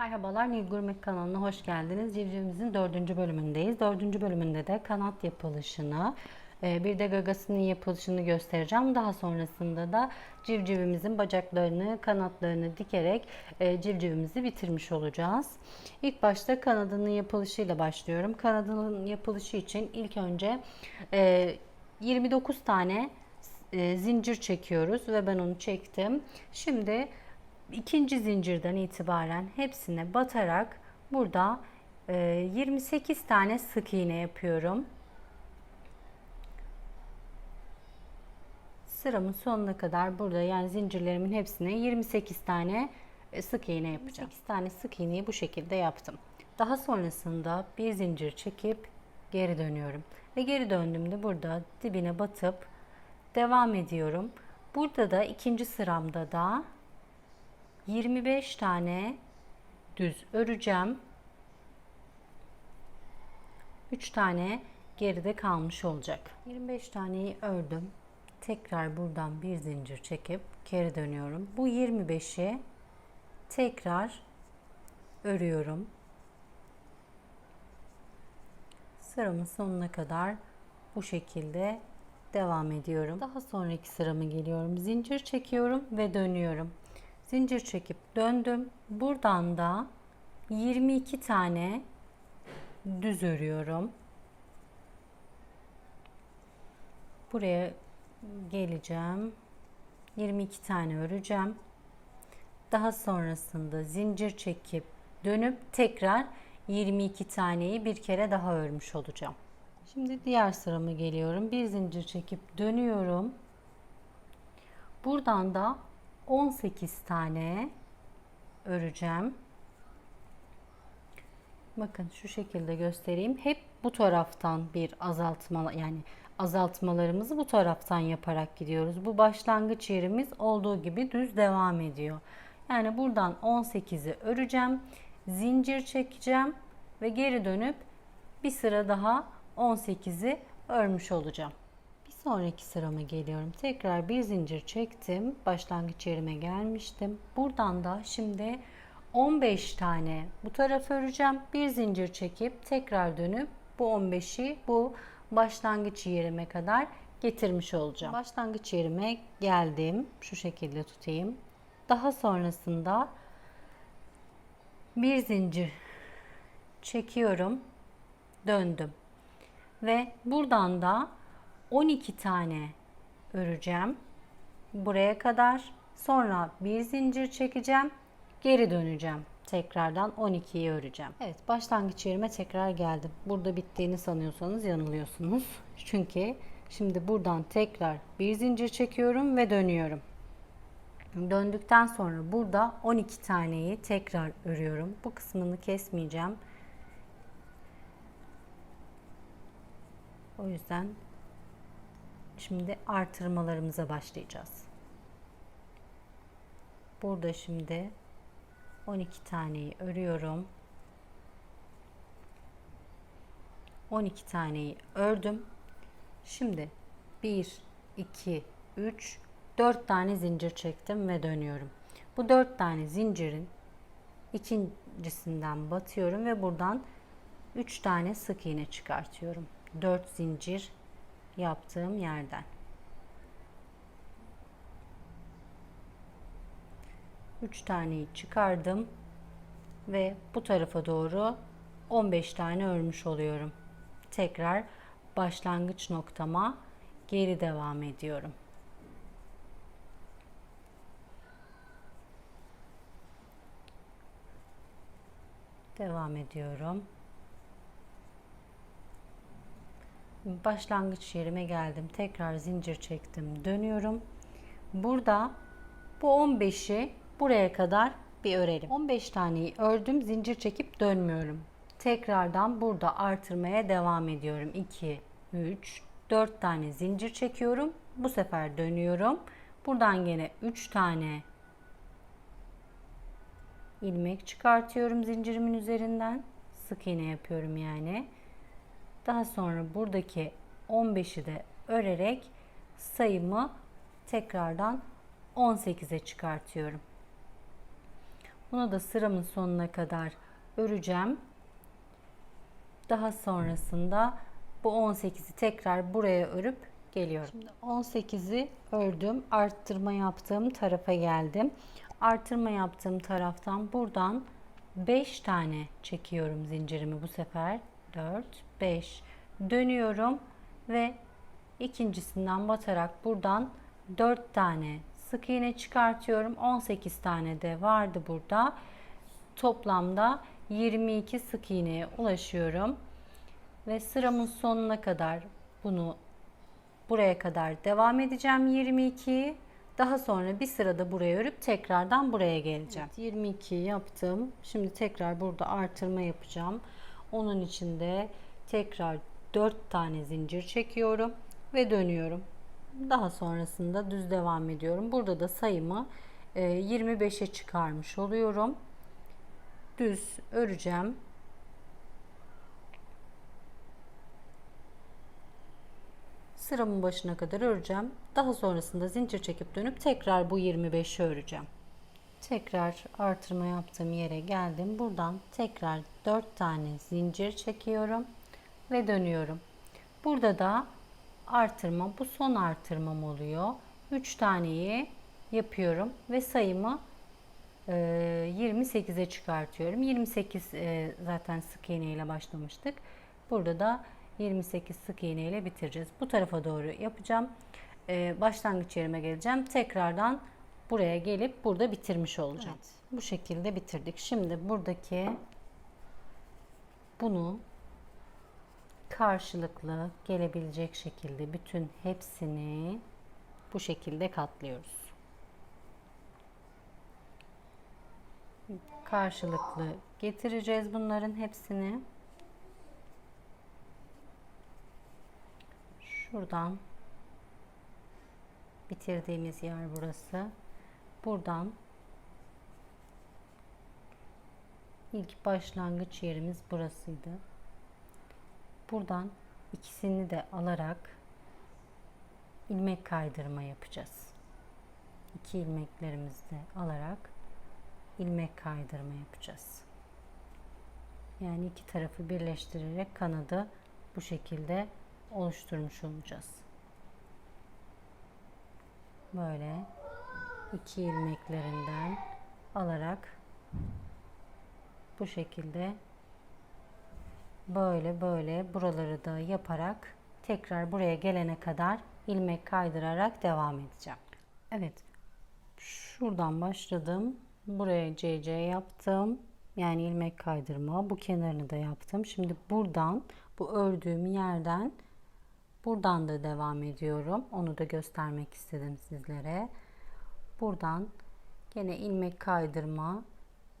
Merhabalar Nil Gurme kanalına hoş geldiniz. Civcivimizin dördüncü bölümündeyiz. Dördüncü bölümünde de kanat yapılışını, e, bir de gagasının yapılışını göstereceğim. Daha sonrasında da civcivimizin bacaklarını, kanatlarını dikerek e, civcivimizi bitirmiş olacağız. İlk başta kanadının yapılışıyla başlıyorum. Kanadının yapılışı için ilk önce e, 29 tane e, zincir çekiyoruz ve ben onu çektim. Şimdi ikinci zincirden itibaren hepsine batarak burada e, 28 tane sık iğne yapıyorum. Sıramın sonuna kadar burada yani zincirlerimin hepsine 28 tane e, sık iğne yapacağım. 28 tane sık iğneyi bu şekilde yaptım. Daha sonrasında bir zincir çekip geri dönüyorum. Ve geri döndüğümde burada dibine batıp devam ediyorum. Burada da ikinci sıramda da 25 tane düz öreceğim. 3 tane geride kalmış olacak. 25 taneyi ördüm. Tekrar buradan bir zincir çekip geri dönüyorum. Bu 25'i tekrar örüyorum. Sıramın sonuna kadar bu şekilde devam ediyorum. Daha sonraki sırama geliyorum. Zincir çekiyorum ve dönüyorum. Zincir çekip döndüm. Buradan da 22 tane düz örüyorum. Buraya geleceğim. 22 tane öreceğim. Daha sonrasında zincir çekip dönüp tekrar 22 taneyi bir kere daha örmüş olacağım. Şimdi diğer sırama geliyorum. Bir zincir çekip dönüyorum. Buradan da 18 tane öreceğim. Bakın şu şekilde göstereyim. Hep bu taraftan bir azaltma yani azaltmalarımızı bu taraftan yaparak gidiyoruz. Bu başlangıç yerimiz olduğu gibi düz devam ediyor. Yani buradan 18'i öreceğim. Zincir çekeceğim ve geri dönüp bir sıra daha 18'i örmüş olacağım. Sonraki sırama geliyorum. Tekrar bir zincir çektim. Başlangıç yerime gelmiştim. Buradan da şimdi 15 tane bu tarafa öreceğim. Bir zincir çekip tekrar dönüp bu 15'i bu başlangıç yerime kadar getirmiş olacağım. Başlangıç yerime geldim. Şu şekilde tutayım. Daha sonrasında bir zincir çekiyorum. Döndüm. Ve buradan da 12 tane öreceğim. Buraya kadar. Sonra bir zincir çekeceğim. Geri döneceğim. Tekrardan 12'yi öreceğim. Evet başlangıç yerime tekrar geldim. Burada bittiğini sanıyorsanız yanılıyorsunuz. Çünkü şimdi buradan tekrar bir zincir çekiyorum ve dönüyorum. Döndükten sonra burada 12 taneyi tekrar örüyorum. Bu kısmını kesmeyeceğim. O yüzden şimdi artırmalarımıza başlayacağız. Burada şimdi 12 taneyi örüyorum. 12 taneyi ördüm. Şimdi 1 2 3 4 tane zincir çektim ve dönüyorum. Bu 4 tane zincirin ikincisinden batıyorum ve buradan 3 tane sık iğne çıkartıyorum. 4 zincir yaptığım yerden. 3 taneyi çıkardım ve bu tarafa doğru 15 tane örmüş oluyorum. Tekrar başlangıç noktama geri devam ediyorum. Devam ediyorum. Başlangıç yerime geldim. Tekrar zincir çektim. Dönüyorum. Burada bu 15'i buraya kadar bir örelim. 15 taneyi ördüm. Zincir çekip dönmüyorum. Tekrardan burada artırmaya devam ediyorum. 2, 3, 4 tane zincir çekiyorum. Bu sefer dönüyorum. Buradan yine 3 tane ilmek çıkartıyorum zincirimin üzerinden. Sık iğne yapıyorum yani. Daha sonra buradaki 15'i de örerek sayımı tekrardan 18'e çıkartıyorum. Bunu da sıramın sonuna kadar öreceğim. Daha sonrasında bu 18'i tekrar buraya örüp geliyorum. Şimdi 18'i ördüm. Arttırma yaptığım tarafa geldim. Artırma yaptığım taraftan buradan 5 tane çekiyorum zincirimi bu sefer. 4, 5. Dönüyorum ve ikincisinden batarak buradan 4 tane sık iğne çıkartıyorum. 18 tane de vardı burada. Toplamda 22 sık iğneye ulaşıyorum. Ve sıramın sonuna kadar bunu buraya kadar devam edeceğim 22. Daha sonra bir sırada buraya örüp tekrardan buraya geleceğim. Evet, 22 yaptım. Şimdi tekrar burada artırma yapacağım. Onun için de tekrar 4 tane zincir çekiyorum ve dönüyorum. Daha sonrasında düz devam ediyorum. Burada da sayımı 25'e çıkarmış oluyorum. Düz öreceğim. Sıramın başına kadar öreceğim. Daha sonrasında zincir çekip dönüp tekrar bu 25'i öreceğim. Tekrar artırma yaptığım yere geldim. Buradan tekrar 4 tane zincir çekiyorum ve dönüyorum. Burada da artırma bu son artırmam oluyor. 3 taneyi yapıyorum ve sayımı 28'e çıkartıyorum. 28 e, zaten sık iğne ile başlamıştık. Burada da 28 sık iğne ile bitireceğiz. Bu tarafa doğru yapacağım. E, başlangıç yerime geleceğim. Tekrardan buraya gelip burada bitirmiş olacağım. Evet. Bu şekilde bitirdik. Şimdi buradaki bunu karşılıklı gelebilecek şekilde bütün hepsini bu şekilde katlıyoruz. Karşılıklı getireceğiz bunların hepsini. Şuradan bitirdiğimiz yer burası. Buradan ilk başlangıç yerimiz burasıydı. Buradan ikisini de alarak ilmek kaydırma yapacağız. İki ilmeklerimizi de alarak ilmek kaydırma yapacağız. Yani iki tarafı birleştirerek kanadı bu şekilde oluşturmuş olacağız. Böyle iki ilmeklerinden alarak bu şekilde böyle böyle buraları da yaparak tekrar buraya gelene kadar ilmek kaydırarak devam edeceğim. Evet. Şuradan başladım. Buraya CC yaptım. Yani ilmek kaydırma. Bu kenarını da yaptım. Şimdi buradan bu ördüğüm yerden buradan da devam ediyorum. Onu da göstermek istedim sizlere. Buradan gene ilmek kaydırma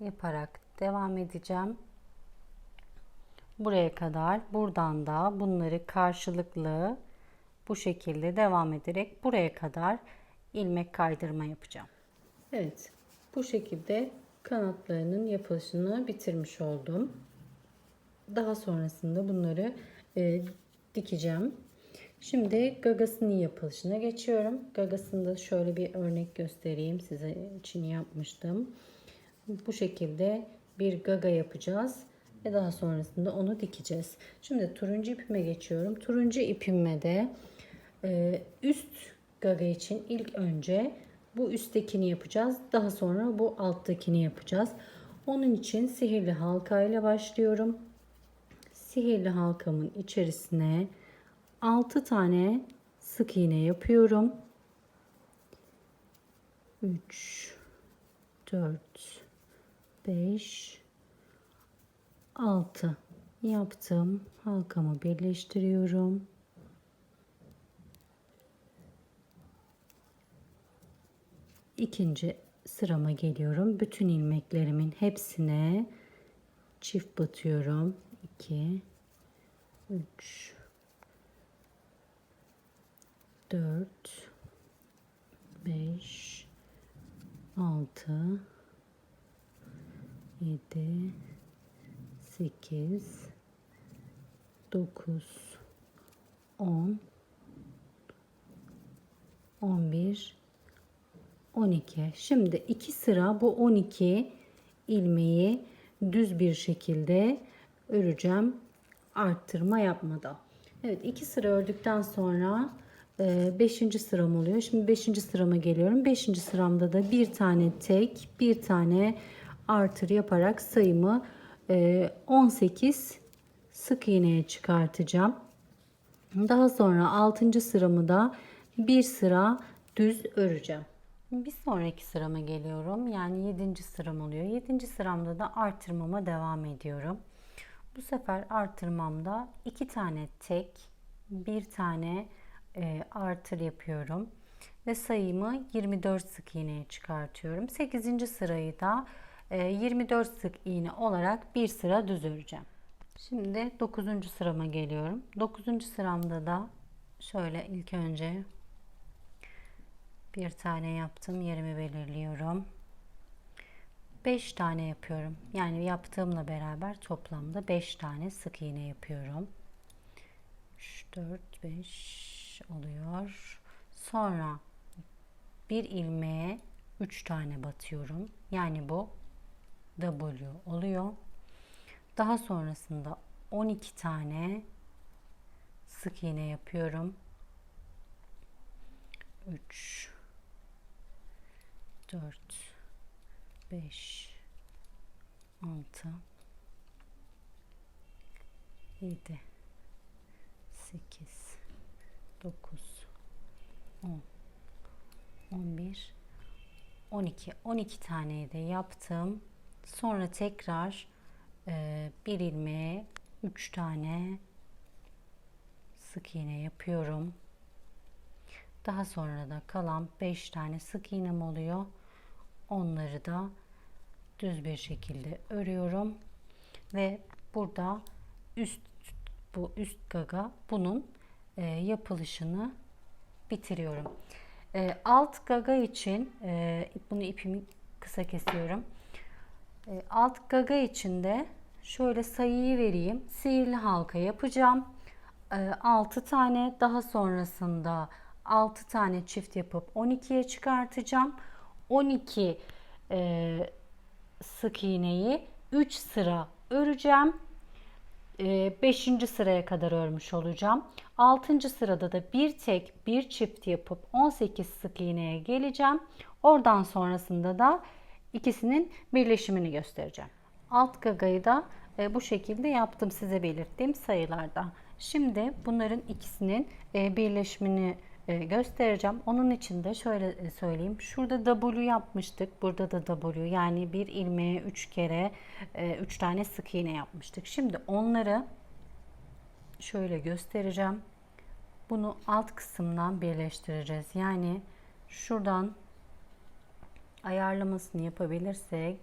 yaparak devam edeceğim buraya kadar buradan da bunları karşılıklı bu şekilde devam ederek buraya kadar ilmek kaydırma yapacağım. Evet bu şekilde kanatlarının yapılışını bitirmiş oldum. Daha sonrasında bunları e, dikeceğim. Şimdi gagasının yapılışına geçiyorum. Gagasında şöyle bir örnek göstereyim size için yapmıştım. Bu şekilde bir gaga yapacağız ve daha sonrasında onu dikeceğiz. Şimdi turuncu ipime geçiyorum. Turuncu ipime de e, üst gaga için ilk önce bu üsttekini yapacağız. Daha sonra bu alttakini yapacağız. Onun için sihirli halka ile başlıyorum. Sihirli halkamın içerisine 6 tane sık iğne yapıyorum. 3 4 5 6 yaptım. Halkamı birleştiriyorum. İkinci sırama geliyorum. Bütün ilmeklerimin hepsine çift batıyorum. 2 3 4 5 6 7 8 9 10 11 12 şimdi iki sıra bu 12 ilmeği düz bir şekilde öreceğim arttırma yapmadan. Evet iki sıra ördükten sonra 5. sıram oluyor. Şimdi 5. sırama geliyorum. 5. sıramda da bir tane tek, bir tane artır yaparak sayımı e, 18 sık iğneye çıkartacağım. Daha sonra 6. sıramı da bir sıra düz öreceğim. Bir sonraki sırama geliyorum. Yani 7. sıram oluyor. 7. sıramda da artırmama devam ediyorum. Bu sefer artırmamda iki tane tek, bir tane e, artır yapıyorum. Ve sayımı 24 sık iğneye çıkartıyorum. 8. sırayı da e, 24 sık iğne olarak bir sıra düz öreceğim. Şimdi 9. sırama geliyorum. 9. sıramda da şöyle ilk önce bir tane yaptım. Yerimi belirliyorum. 5 tane yapıyorum. Yani yaptığımla beraber toplamda 5 tane sık iğne yapıyorum. 3, 4, 5 oluyor. Sonra bir ilmeğe 3 tane batıyorum. Yani bu W oluyor. Daha sonrasında 12 tane sık iğne yapıyorum. 3 4 5 6 7 8 9 10 11 12 12 tane de yaptım. Sonra tekrar e, bir ilmeğe 3 tane sık iğne yapıyorum. Daha sonra da kalan 5 tane sık iğnem oluyor. Onları da düz bir şekilde örüyorum. Ve burada üst bu üst gaga bunun e, yapılışını bitiriyorum. E, alt gaga için e, bunu ipimi kısa kesiyorum. Alt gaga için de şöyle sayıyı vereyim. Sihirli halka yapacağım. E, 6 tane daha sonrasında 6 tane çift yapıp 12'ye çıkartacağım. 12 e, sık iğneyi 3 sıra öreceğim. 5. E, sıraya kadar örmüş olacağım. 6. sırada da bir tek bir çift yapıp 18 sık iğneye geleceğim. Oradan sonrasında da ikisinin birleşimini göstereceğim. Alt gagayı da e, bu şekilde yaptım size belirttiğim sayılarda. Şimdi bunların ikisinin e, birleşimini göstereceğim. Onun için de şöyle e, söyleyeyim. Şurada W yapmıştık. Burada da W yani bir ilmeğe 3 kere 3 e, tane sık iğne yapmıştık. Şimdi onları şöyle göstereceğim. Bunu alt kısımdan birleştireceğiz. Yani şuradan ayarlamasını yapabilirsek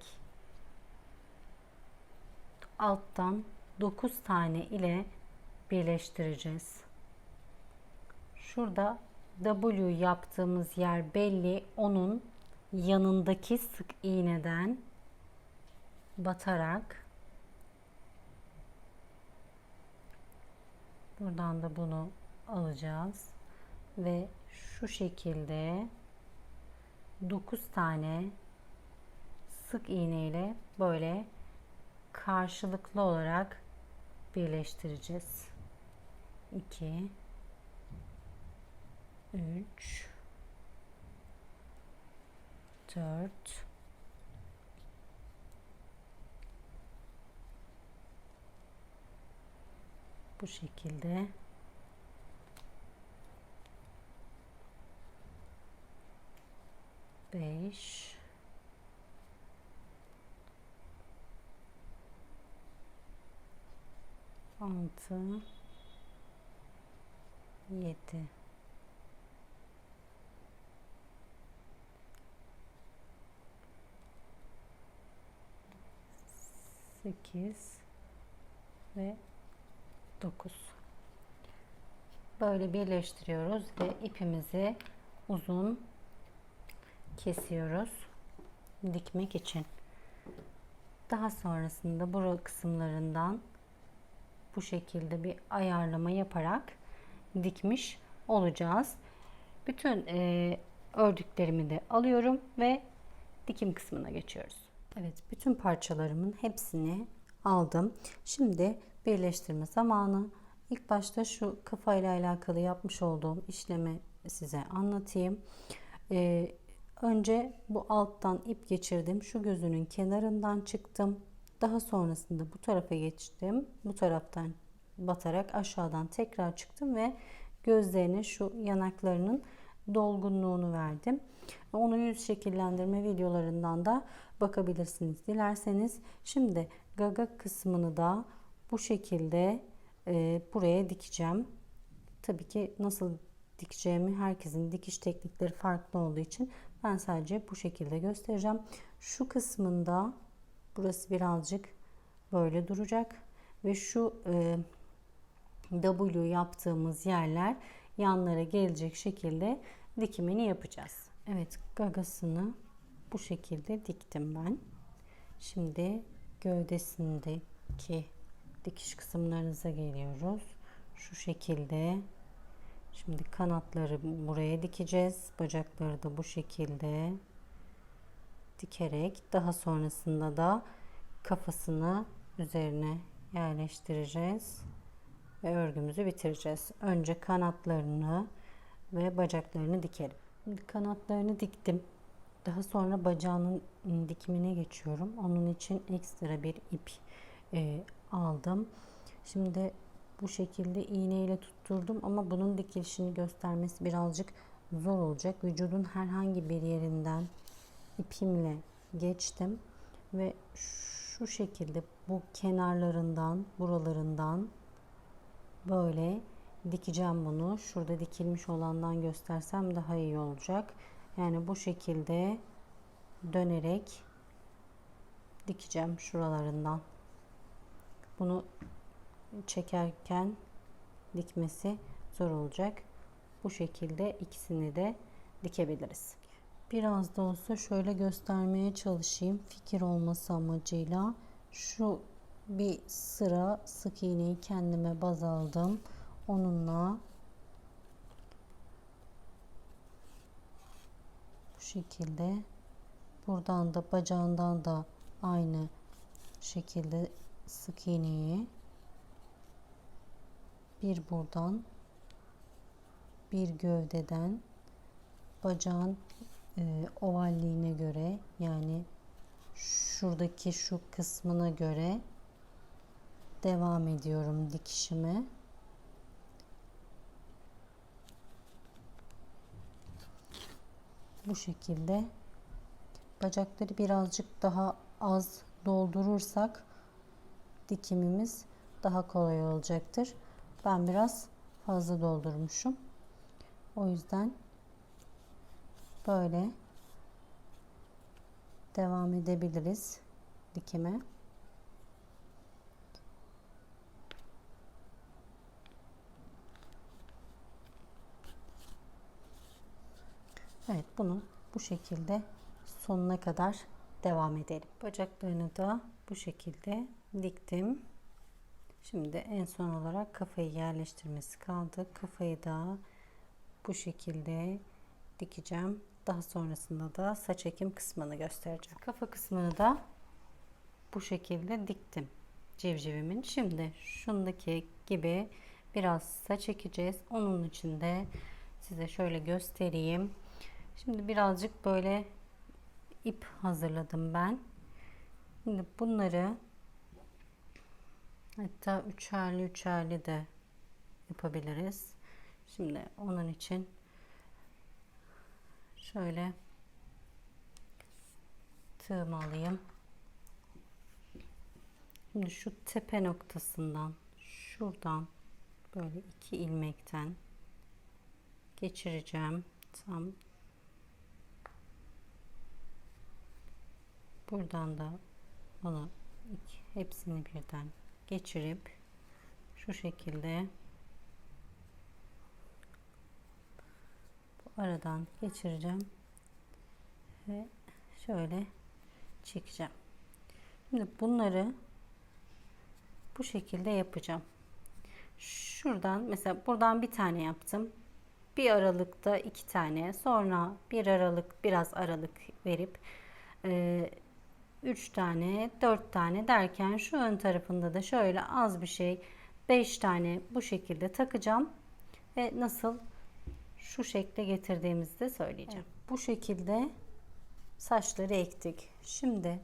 alttan 9 tane ile birleştireceğiz. Şurada W yaptığımız yer belli. Onun yanındaki sık iğneden batarak buradan da bunu alacağız ve şu şekilde 9 tane sık iğne ile böyle karşılıklı olarak birleştireceğiz. 2 3 4 bu şekilde. Beş. Altı. Yedi 8 ve 9 böyle birleştiriyoruz ve ipimizi uzun kesiyoruz dikmek için. Daha sonrasında bu kısımlarından bu şekilde bir ayarlama yaparak dikmiş olacağız. Bütün e, ördüklerimi de alıyorum ve dikim kısmına geçiyoruz Evet, bütün parçalarımın hepsini aldım. Şimdi birleştirme zamanı. İlk başta şu kafayla alakalı yapmış olduğum işlemi size anlatayım. Ee, önce bu alttan ip geçirdim. Şu gözünün kenarından çıktım. Daha sonrasında bu tarafa geçtim. Bu taraftan batarak aşağıdan tekrar çıktım ve gözlerine şu yanaklarının dolgunluğunu verdim. Onu yüz şekillendirme videolarından da bakabilirsiniz dilerseniz. Şimdi gaga kısmını da bu şekilde e, buraya dikeceğim. Tabii ki nasıl dikeceğimi herkesin dikiş teknikleri farklı olduğu için ben sadece bu şekilde göstereceğim. Şu kısmında burası birazcık böyle duracak ve şu e, W yaptığımız yerler yanlara gelecek şekilde dikimini yapacağız. Evet gagasını bu şekilde diktim ben. Şimdi gövdesindeki dikiş kısımlarınıza geliyoruz. Şu şekilde. Şimdi kanatları buraya dikeceğiz. Bacakları da bu şekilde dikerek daha sonrasında da kafasını üzerine yerleştireceğiz ve örgümüzü bitireceğiz. Önce kanatlarını ve bacaklarını dikelim. Kanatlarını diktim. Daha sonra bacağının dikimine geçiyorum. Onun için ekstra bir ip e, aldım. Şimdi bu şekilde iğneyle tutturdum ama bunun dikilişini göstermesi birazcık zor olacak. Vücudun herhangi bir yerinden ipimle geçtim ve şu şekilde bu kenarlarından, buralarından böyle dikeceğim bunu. Şurada dikilmiş olandan göstersem daha iyi olacak. Yani bu şekilde dönerek dikeceğim şuralarından. Bunu çekerken dikmesi zor olacak. Bu şekilde ikisini de dikebiliriz. Biraz da olsa şöyle göstermeye çalışayım fikir olması amacıyla. Şu bir sıra sık iğneyi kendime baz aldım. Onunla bu şekilde buradan da bacağından da aynı şekilde sık iğneyi bir buradan bir gövdeden bacağın e, ovalliğine göre yani şuradaki şu kısmına göre devam ediyorum dikişime. Bu şekilde bacakları birazcık daha az doldurursak dikimimiz daha kolay olacaktır. Ben biraz fazla doldurmuşum. O yüzden böyle devam edebiliriz dikime. Evet bunu bu şekilde sonuna kadar devam edelim. Bacaklarını da bu şekilde diktim. Şimdi en son olarak kafayı yerleştirmesi kaldı. Kafayı da bu şekilde dikeceğim. Daha sonrasında da saç ekim kısmını göstereceğim. Kafa kısmını da bu şekilde diktim civcivimin. Şimdi şundaki gibi biraz saç ekeceğiz. Onun için de size şöyle göstereyim. Şimdi birazcık böyle ip hazırladım ben. Şimdi bunları hatta üçerli üçerli de yapabiliriz. Şimdi onun için şöyle tığımı alayım. Şimdi şu tepe noktasından şuradan böyle iki ilmekten geçireceğim. Tam buradan da onu hepsini birden geçirip şu şekilde bu aradan geçireceğim ve şöyle çekeceğim. Şimdi bunları bu şekilde yapacağım. Şuradan mesela buradan bir tane yaptım. Bir aralıkta iki tane sonra bir aralık biraz aralık verip e, 3 tane, 4 tane derken şu ön tarafında da şöyle az bir şey 5 tane bu şekilde takacağım. Ve nasıl şu şekle getirdiğimizi de söyleyeceğim. Bu şekilde saçları ektik. Şimdi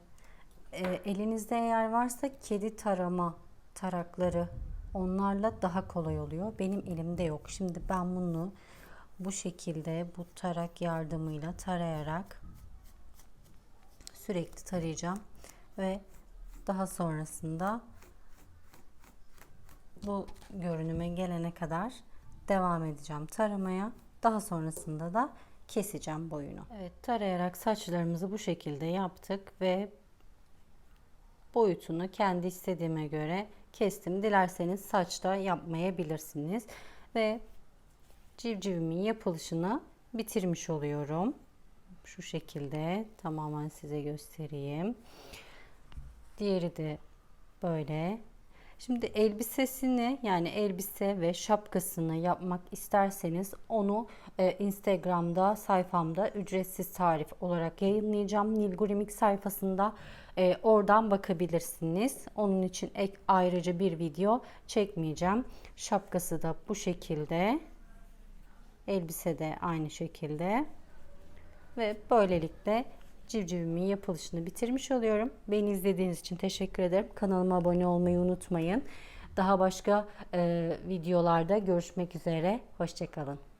e, elinizde eğer varsa kedi tarama tarakları onlarla daha kolay oluyor. Benim elimde yok. Şimdi ben bunu bu şekilde bu tarak yardımıyla tarayarak sürekli tarayacağım ve daha sonrasında bu görünüme gelene kadar devam edeceğim taramaya. Daha sonrasında da keseceğim boyunu. Evet tarayarak saçlarımızı bu şekilde yaptık ve boyutunu kendi istediğime göre kestim. Dilerseniz saçta yapmayabilirsiniz. Ve civcivimin yapılışını bitirmiş oluyorum. Şu şekilde tamamen size göstereyim. Diğeri de böyle. Şimdi elbisesini yani elbise ve şapkasını yapmak isterseniz onu e, Instagram'da sayfamda ücretsiz tarif olarak yayınlayacağım. Nilgurimik sayfasında e, oradan bakabilirsiniz. Onun için ek ayrıca bir video çekmeyeceğim. Şapkası da bu şekilde. Elbise de aynı şekilde. Ve böylelikle civcivimin yapılışını bitirmiş oluyorum. Beni izlediğiniz için teşekkür ederim. Kanalıma abone olmayı unutmayın. Daha başka e, videolarda görüşmek üzere. Hoşçakalın.